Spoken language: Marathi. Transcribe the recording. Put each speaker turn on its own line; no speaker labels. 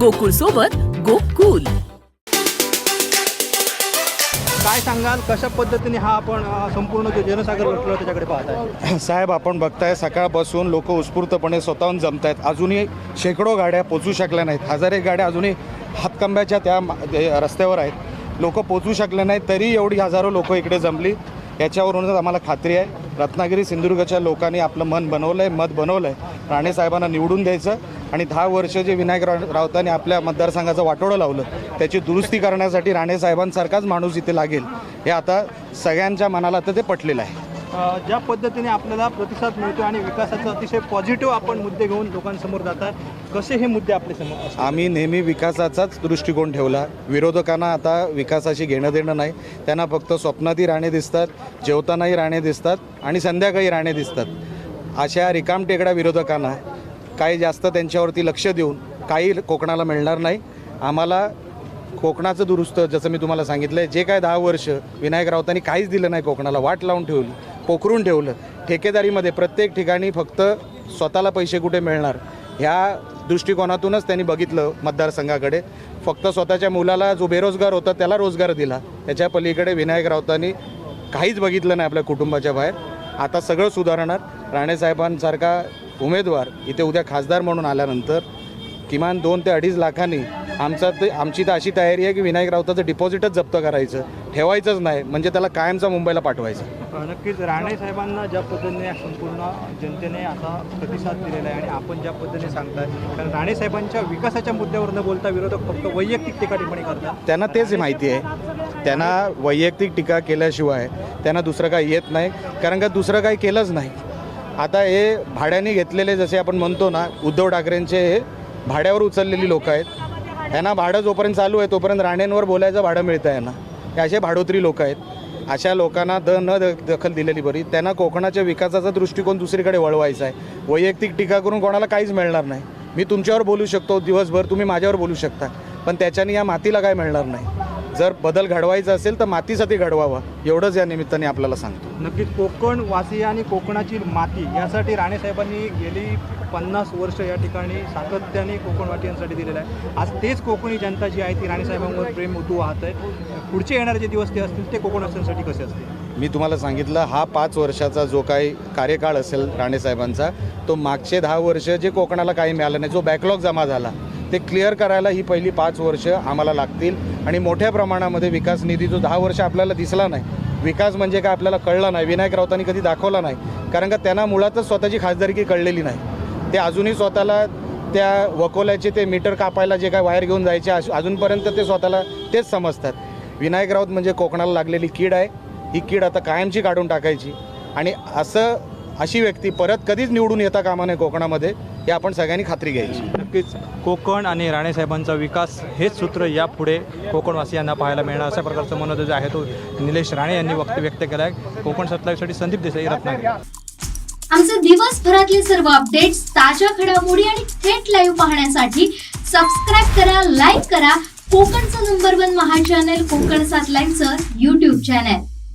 गोकुळ सोबत गोकुल.
काय सांगाल कशा पद्धतीने हा आपण अ, संपूर्ण जो जनसागर लोटलो त्याच्याकडे पाहत आहे?
साहेब आपण बघताय सकाळपासून लोक उत्स्फूर्तपणे स्वतःहून जमत आहेत अजूनही शेकडो गाड्या पोचू शकल्या नाहीत. हजार एक गाड्या अजूनही हातकंब्याच्या त्या मा- ते रस्त्यावर आहेत. लोक पोचू शकले नाहीत तरी एवढी हजारो लोक इकडे जमली. याच्यावरूनच आम्हाला खात्री आहे. रत्नागिरी सिंधुदुर्गच्या लोकांनी आपलं मन बनवलं आहे मत बनवलं आहे राणेसाहेबांना निवडून द्यायचं. आणि दहा वर्ष जे विनायक राव- राऊतांनी आपल्या मतदारसंघाचं वाटोळं लावलं त्याची दुरुस्ती करण्यासाठी राणेसाहेबांसारखाच माणूस इथे लागेल हे आता सगळ्यांच्या मनाला तर ते पटलेलं आहे.
ज्या पद्धतीने आपल्याला प्रतिसाद मिळतो आणि विकासाचा अतिशय पॉझिटिव्ह आपण मुद्दे घेऊन लोकांसमोर जातात कसे हे मुद्दे आपल्यासमोर असतात?
आम्ही नेहमी विकासाचाच दृष्टिकोन ठेवला. विरोधकांना आता विकासाशी घेणं देणं नाही. त्यांना फक्त स्वप्नातही राणे दिसतात जेवतानाही राणे दिसतात आणि संध्याकाळी राणे दिसतात. अशा रिकामटेकड्या विरोधकांना काही जास्त त्यांच्यावरती लक्ष देऊन काही कोकणाला मिळणार नाही. आम्हाला कोकणाचं दुरुस्त जसं मी तुम्हाला सांगितलं आहे जे काय दहा वर्ष विनायक राऊतांनी काहीच दिलं नाही कोकणाला वाट लावून ठेवली पोखरून ठेवलं ठेकेदारीमध्ये प्रत्येक ठिकाणी फक्त स्वतःला पैसे कुठे मिळणार? ह्या दृष्टिकोनातूनच त्यांनी बघितलं मतदारसंघाकडे. फक्त स्वतःच्या मुलाला जो बेरोजगार होता त्याला रोजगार दिला. त्याच्या पलीकडे विनायक राऊतांनी काहीच बघितलं नाही आपल्या कुटुंबाच्या बाहेर. आता सगळं सुधारणार. राणेसाहेबांसारखा उमेदवार इथे उद्या खासदार म्हणून आल्यानंतर किमान दोन ते अडीच लाखांनी आमचा ते आमची तर अशी तयारी आहे की विनायक राऊताचं डिपॉझिटच जप्त करायचं. ठेवायचंच नाही म्हणजे त्याला कायमचा मुंबईला पाठवायचं.
नक्कीच राणे साहेबांना ज्या पद्धतीने संपूर्ण जनतेने आता प्रतिसाद दिलेला आहे आणि आपण ज्या पद्धतीने सांगताय कारण राणे साहेबांच्या विकासाच्या मुद्द्यावर न बोलता विरोधक फक्त वैयक्तिक टीका टिप्पणी करतात.
त्यांना तेच माहिती आहे. त्यांना वैयक्तिक टीका केल्याशिवाय त्यांना दुसरं काही येत नाही कारण का दुसरं काही केलंच नाही. आता हे भाड्याने घेतलेले जसे आपण म्हणतो ना उद्धव ठाकरेंचे हे भाड्यावर उचललेली लोक आहेत. यांना भाडं जोपर्यंत चालू आहे तोपर्यंत राणेंवर बोलायचं भाडं मिळतं यांना. हे असे भाडोत्री लोक आहेत. अशा लोकांना द न द- दखल दिलेली बरी. त्यांना कोकणाच्या विकासाचा दृष्टिकोन दुसरीकडे वळवायचा आहे. वैयक्तिक टीका करून कोणाला काहीच मिळणार नाही. मी तुमच्यावर बोलू शकतो दिवसभर तुम्ही माझ्यावर बोलू शकता. पण त्याच्याने या मातीला काय मिळणार नाही. जर बदल घडवायचा असेल तर मातीसाठी घडवावा. एवढंच या निमित्ताने आपल्याला सांगतो.
नक्कीच कोकण वासी आणि कोकणाची माती यासाठी राणे साहेबांनी गेली पन्नास वर्ष या ठिकाणी सातत्याने कोकणवासियांसाठी दिलेलं आहे. आज तेच कोकणी जनता जी आहे ती राणे साहेबांवर प्रेम उतू वाहत आहे. पुढचे येणारे जे दिवस ते असतील ते कोकणवासियांसाठी कसे असतील?
मी तुम्हाला सांगितलं हा पाच वर्षाचा जो काही कार्यकाळ असेल राणेसाहेबांचा तो मागचे दहा वर्ष जे कोकणाला काही मिळालं नाही जो बॅकलॉग जमा झाला ते क्लिअर करायला ही पहिली पाच वर्ष आम्हाला लागतील. आणि मोठ्या प्रमाणामध्ये विकास निधी जो दहा वर्ष आपल्याला दिसला नाही विकास म्हणजे काय आपल्याला कळला नाही. विनायक राऊतांनी कधी दाखवला नाही. कारण का त्यांना मुळातच स्वतःची खासदारकी कळलेली नाही. ते अजूनही स्वतःला त्या वकोल्याचे ते मीटर कापायला जे काय वायर घेऊन जायचे अश- अजूनपर्यंत ते स्वतःला तेच समजतात. विनायक राऊत म्हणजे कोकणाला लागलेली कीड आहे. ही कीड आता कायमची काढून टाकायची. आणि असं अशी व्यक्ती परत कधीच निवडून येता कामा नये कोकणामध्ये. हे आपण सगळ्यांनी खात्री घ्यायची.
नक्कीच. कोकण आणि राणे साहेबांचा विकास हेच सूत्र यापुढे कोकणवासियांना पाहायला मिळणार. अशा प्रकारचं मनोद जो आहे तो निलेश राणे यांनी वक्त व्यक्त केला आहे कोकण सत्तावीससाठी संदीप देसाई रत्नागिरी.
आमचे दिवसभरातले सर्व अपडेट्स ताज्या घडामोडी आणि थेट लाईव्ह पाहण्यासाठी सबस्क्राईब करा लाईक करा. कोकणचं नंबर वन महा चॅनल कोकण सात लाईव्हचं युट्यूब चॅनल